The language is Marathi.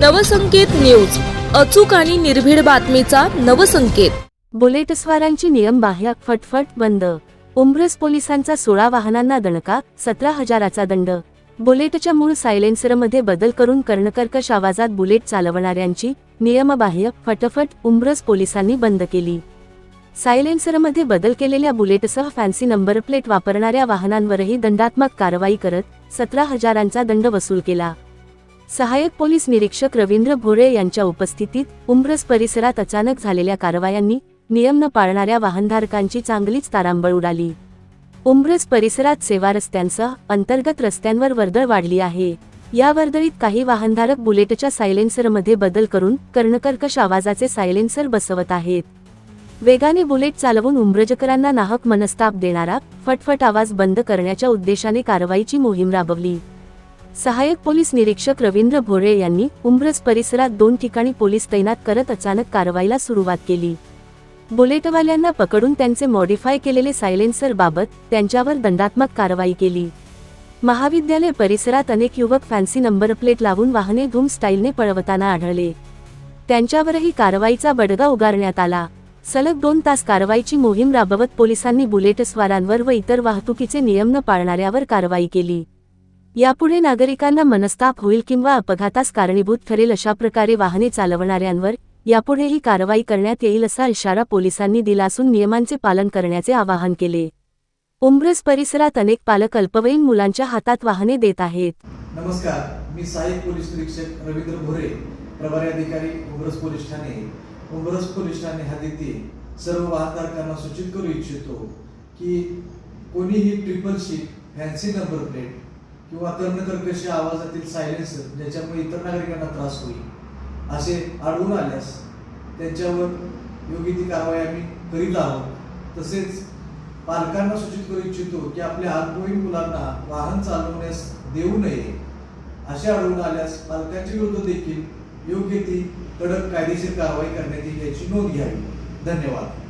नवसंकेत न्यूज. अचूक आणि निर्भीड बातमीचा नवसंकेत. बुलेटस्वारांची नियमबाह्य फटफट बंद. उमरस पोलिसांचा सोळा वाहनांना दणका सतरा हजाराचा दंड. बुलेटच्या मूळ सायलेन्सरमध्ये बदल करून कर्णकर्कश आवाजात बुलेट चालवणाऱ्यांची नियमबाह्य फटफट उमरस पोलिसांनी बंद केली. सायलेन्सरमध्ये बदल केलेल्या बुलेटसह फॅन्सी नंबर प्लेट वापरणाऱ्या वाहनांवरही दंडात्मक कारवाई करत सतरा हजारांचा दंड वसूल केला. सहाय्यक पोलीस निरीक्षक रवींद्र भोरे यांच्या उपस्थितीत उंब्रस परिसरात अचानक झालेल्या कारवायांनी नियम न पाळणाऱ्या वाहनधारकांची चांगलीच तारांबळ उडाली. उंब्रस परिसरात सेवा रस्त्यांसह अंतर्गत रस्त्यांवर वर्दळ वाढली आहे. या वर्दळीत काही वाहनधारक बुलेटच्या सायलेन्सरमध्ये बदल करून कर्णकर्कश आवाजाचे सायलेन्सर बसवत आहेत. वेगाने बुलेट चालवून उंब्रजकरांना नाहक मनस्ताप देणारा फटफट आवाज बंद करण्याच्या उद्देशाने कारवाईची मोहीम राबवली. सहाय्यक पोलीस निरीक्षक रवींद्र भोरे यांनी उंब्रज परिसरात दोन ठिकाणी पोलीस तैनात करत अचानक कारवाईला सुरुवात केली. बुलेटवाल्यांना पकडून त्यांचे मॉडिफाय केलेले सायलेन्सर बाबत त्यांच्यावर दंडात्मक कारवाई केली. महाविद्यालय परिसरात अनेक युवक फॅन्सी नंबर प्लेट लावून वाहने धूम स्टाईलने पळवताना आढळले. त्यांच्यावरही कारवाईचा बडगा उगारण्यात आला. सलग दोन तास कारवाईची मोहीम राबवत पोलिसांनी बुलेटस्वारांवर व इतर वाहतुकीचे नियम न पाळणाऱ्यावर कारवाई केली. यापुढे नागरिकांना मनस्ताप होईल किंवा अपघातास कारणीभूत ठरेल अशा प्रकारे वाहने चालवणाऱ्यांवर यापुढेही कारवाई करण्यात येईल असा इशारा पोलिसांनी दिला असून नियमांचे पालन करण्याचे आवाहन केले. उमरस परिसरात अनेक पालक अल्पवयीन मुलांच्या हातात वाहने देत आहेत. नमस्कार मी सहाय्यक पोलीस निरीक्षक रवींद्र भोरे प्रभारी अधिकारी उमरस पोलीस ठाणे. उमरस पोलीस ठाणे हद्दीतील सर्व वाहनधारकांना सूचित करू इच्छितो की कोणीही triple seat fancy number plate किंवा कर्णकर्कश आवाजातील सायलेन्सर ज्याच्यामुळे इतर नागरिकांना त्रास होईल असे आढळून आल्यास त्यांच्यावर योग्य ती कारवाई आम्ही करीत आहोत. तसेच पालकांना सूचित करू इच्छितो की आपल्या अल्पवयीन मुलांना वाहन चालवण्यास देऊ नये असे आढळून आल्यास पालकांच्या विरुद्ध देखील योग्य ती कडक कायदेशीर कारवाई करण्यात येईल याची नोंद घ्यावी. धन्यवाद.